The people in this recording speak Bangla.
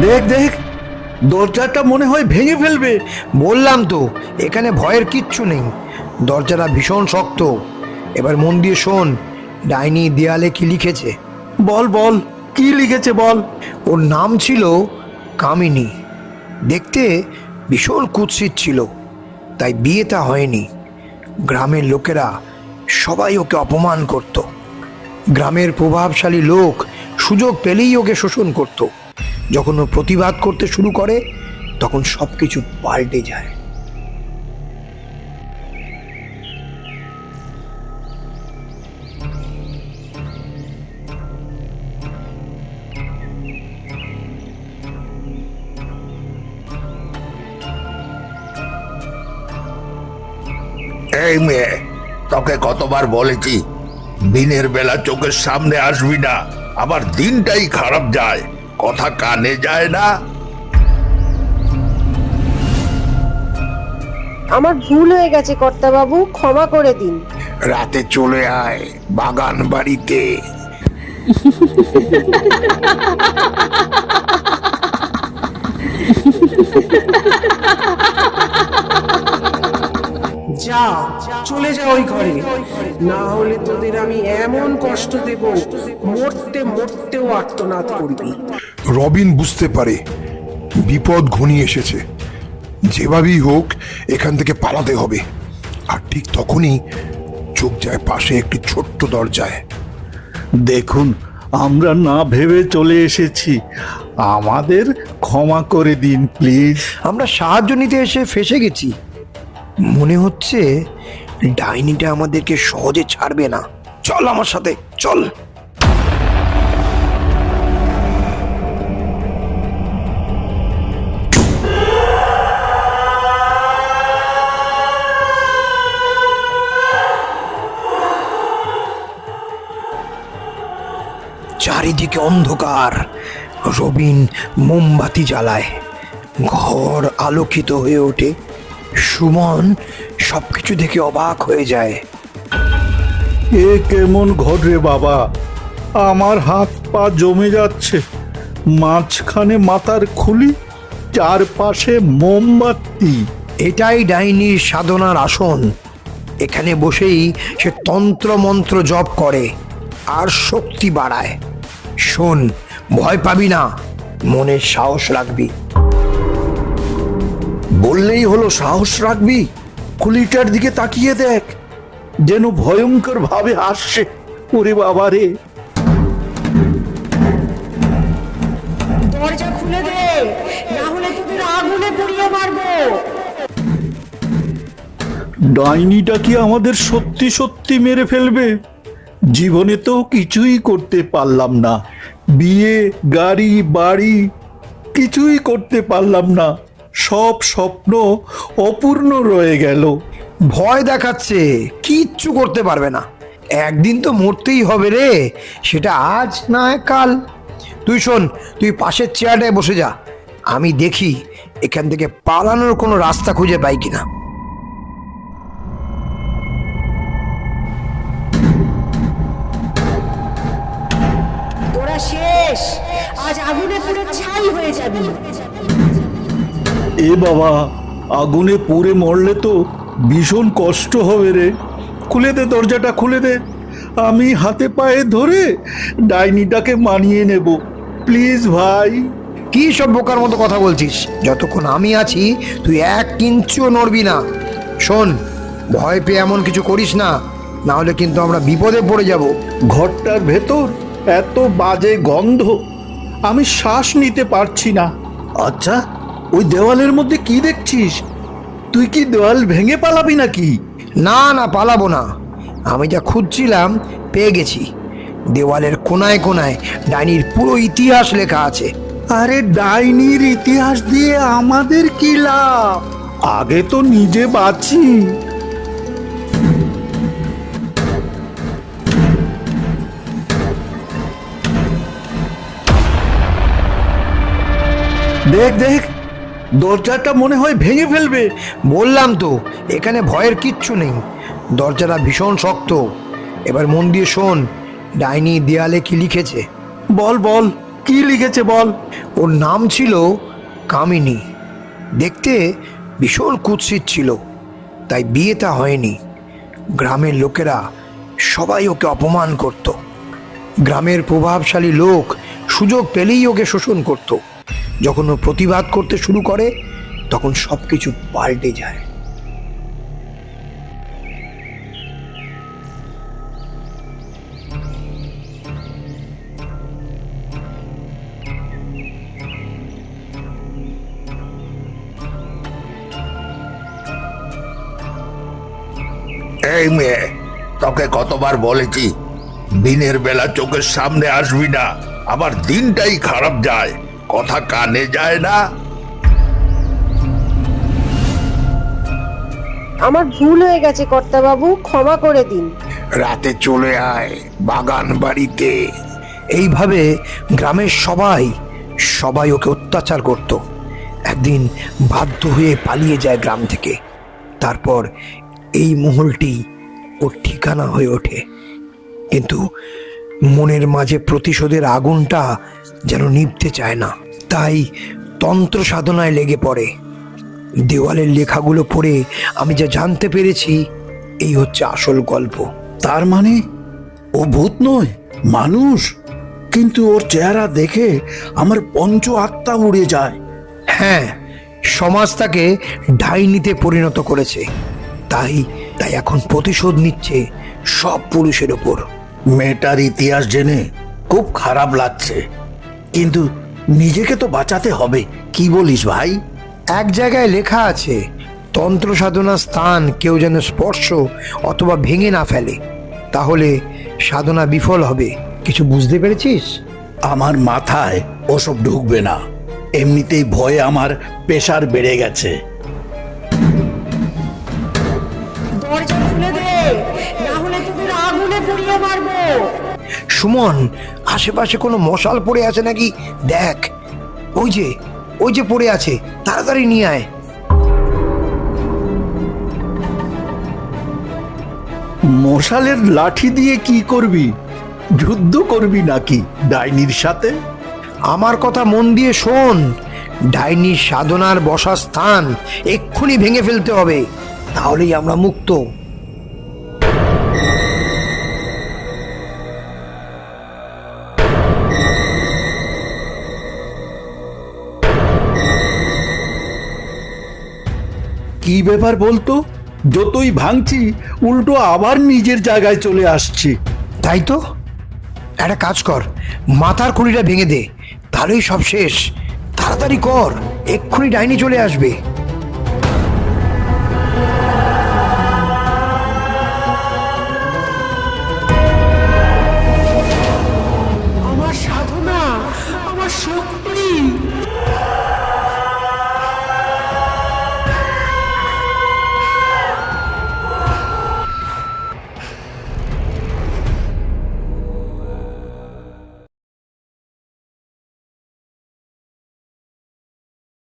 দেখ দেখ। দরজাটা মনে হয় ভেঙে ফেলবে। বললাম তো এখানে ভয়ের কিচ্ছু নেই। দরজাটা ভীষণ শক্ত। এবার মন দিয়ে শোন ডাইনি দেয়ালে কি লিখেছে? বল বল কি লিখেছে বল? ওর নাম ছিল কামিনী। দেখতে ভীষণ কুৎসিত ছিল। তাই বিয়েটা হয়নি। গ্রামের লোকেরা সবাই ওকে অপমান করত। গ্রামের প্রভাবশালী লোক সুযোগ পেলেই ওকে শোষণ করত। যখন ও প্রতিবাদ করতে শুরু করে, তখন সব কিছু পাল্টে যায়। এই মেয়ে, তোকে কতবার বলেছি, দিনের বেলা চোখের সামনে আসবি না, আবার দিনটাই খারাপ যায়। কথা কানে যায় না। আমার ভুল হয়ে গেছে কর্তাবাবু ক্ষমা করে দিন। রাতে চলে আয় বাগান বাড়িতে। যা চলে যা ওই ঘরে। না হলে তোদের আমি এমন কষ্ট দেব মরতে মরতেও আর্তনাদ করবি। রবিন বুঝতে পারে বিপদ ঘনিয়ে এসেছে। যেভাবেই হোক এখান থেকে পালাতে হবে। আর ঠিক তখনই চোখ যায় পাশে একটি ছোট্ট দরজায়। দেখুন আমরা না ভেবে চলে এসেছি। আমাদের ক্ষমা করে দিন প্লিজ। আমরা সাহায্য নিতে এসে ফেসে গেছি। মনে হচ্ছে ডাইনিটা আমাদেরকে সহজে ছাড়বে না। চল আমার সাথে, চল। চারিদিকে অন্ধকার। রবিন মোমবাতি জ্বালায়। ঘর আলোকিত হয়ে ওঠে। সুমন সবকিছু দেখে অবাক হয়ে যায়। এ কেমন ঘর রে বাবা? আমার হাত পা জমে যাচ্ছে। মাঝখানে মাথার খুলি চারপাশে মোমবাতি। এটাই ডাইনির সাধনার আসন। এখানে বসেই সে তন্ত্র মন্ত্র জপ করে আর শক্তি বাড়ায়। শোন ভয় পাবি না মনে সাহস রাখবি। বললেই হলো সাহস রাখবি খুলিটার দিকে তাকিয়ে দেখ যেন ভয়ঙ্কর ভাবে হাসছে। ওরে বাবা রে। দরজা খুলে দে না হলে তোদের আগুনে পুড়িয়ে মারবো। ডাইনিটা কি আমাদের সত্যি সত্যি মেরে ফেলবে? জীবনে তো কিছুই করতে পারলাম না। বিয়ে গাড়ি বাড়ি কিছুই করতে পারলাম না। সব স্বপ্ন অপূর্ণ রয়ে গেল। ভয় দেখাচ্ছে কিচ্ছু করতে পারবে না। একদিন তো মরতেই হবে রে সেটা আজ না হয় কাল। তুই শোন তুই পাশের চেয়ারটায় বসে যা। আমি দেখি এখান থেকে পালানোর কোনো রাস্তা খুঁজে পাই কিনা। তোরা শেষ। আজ আগুনে পুড়ে ছাই হয়ে যাবি। এ বাবা আগুনে পুড়ে মরলে তো ভীষণ কষ্ট হবে রে। খুলে দে দরজাটা খুলে দে। আমি হাতে পায়ে ধরে ডাইনিটাকে মানিয়ে নেব। প্লিজ ভাই। কি সব বোকার মতো কথা বলছিস? যতক্ষণ আমি আছি তুই এক কিঞ্চুও নড়বি না। শোন ভয় পেয়ে এমন কিছু করিস না না হলে কিন্তু আমরা বিপদে পড়ে যাব। ঘরটার ভেতর এত বাজে গন্ধ আমি শ্বাস নিতে পারছি না। আচ্ছা ওই দেওয়ালের মধ্যে কি দেখছিস? তুই কি দেওয়াল ভেঙে পালাবি নাকি? না না পালাবো না। আমি যা খুঁজছিলাম পেয়ে গেছি। দেওয়ালের কোনায় কোনায় ডাইনির পুরো ইতিহাস লেখা আছে। আরে ডাইনির ইতিহাস দিয়ে আমাদের কি লাভ? আগে তো নিজে বাঁচি। দেখ দেখ দরজাটা মনে হয় ভেঙে ফেলবে। বললাম তো এখানে ভয়ের কিচ্ছু নেই। দরজাটা ভীষণ শক্ত। এবার মন দিয়ে শোন ডাইনি দেয়ালে কি লিখেছে? বল বল কি লিখেছে বল? ওর নাম ছিল কামিনী। দেখতে ভীষণ কুৎসিত ছিল তাই বিয়েটা হয়নি। গ্রামের লোকেরা সবাই ওকে অপমান করত। গ্রামের প্রভাবশালী লোক সুযোগ পেলেই ওকে শোষণ করত। যখন ও প্রতিবাদ করতে শুরু করে, তখন সব কিছু পাল্টে যায়। এই মেয়ে, তোকে কতবার বলেছি, দিনের বেলা চোখের সামনে আসবি না, আবার দিনটাই খারাপ যায়। কথা কানে যায় না। আমার ভুল হয়ে গেছে কর্তাবাবু ক্ষমা করে দিন। রাতে চলে আয় বাগান বাড়িতে। এইভাবে গ্রামের সবাই সবাই ওকে অত্যাচার করত। একদিন বাধ্য হয়ে পালিয়ে যায় গ্রাম থেকে। তারপর এই মহলটি ওর ঠিকানা হয়ে ওঠে। কিন্তু মনের মাঝে প্রতিশোধের আগুনটা যেন নিভতে চায় না। তাই তন্ত্র সাধনায় লেগে পড়ে। দেওয়ালের লেখাগুলো পড়ে আমি যা জানতে পেরেছি এই হচ্ছে আসল গল্প। তার মানে ও ভূত নয় মানুষ। কিন্তু ওর চেহারা দেখে আমার পঞ্চ আত্মা উড়ে যায়। হ্যাঁ সমাজ তাকে ডাইনিতে পরিণত করেছে। তাই তাই এখন প্রতিশোধ নিচ্ছে সব পুরুষের ওপর। মেয়েটার ইতিহাস জেনে খুব খারাপ লাগছে। কিন্তু নিজেকে তো বাঁচাতে হবে কি বলিস ভাই? এক জায়গায় লেখা আছে তন্ত্র সাধনার স্থান কেউ যেন স্পর্শ অথবা ভেঙে না ফেলে তাহলে সাধনা বিফল হবে। কিছু বুঝতে পেরেছিস? আমার মাথায় ওসব ঢুকবে না। এমনিতেই ভয়ে আমার প্রেশার বেড়ে গেছে। সুমন আশেপাশে কোনো মশাল পড়ে আছে নাকি? দেখ ওই যে ওই যে পড়ে আছে তাড়াতাড়ি নিয়ে আয়। মশালের লাঠি দিয়ে কি করবি? যুদ্ধ করবি নাকি ডাইনির সাথে? আমার কথা মন দিয়ে শোন। ডাইনির সাধনার বসা স্থান এক্ষুনি ভেঙে ফেলতে হবে। তাহলেই আমরা মুক্ত। কি ব্যাপার বলতো? যতই ভাঙছি, উল্টো আবার নিজের জায়গায় চলে আসছি। তাই তো? একটা কাজ কর, মাথার খুঁড়িটা ভেঙে দে, তাহলেই সব শেষ। তাড়াতাড়ি কর, এক্ষুনি ডাইনি চলে আসবে।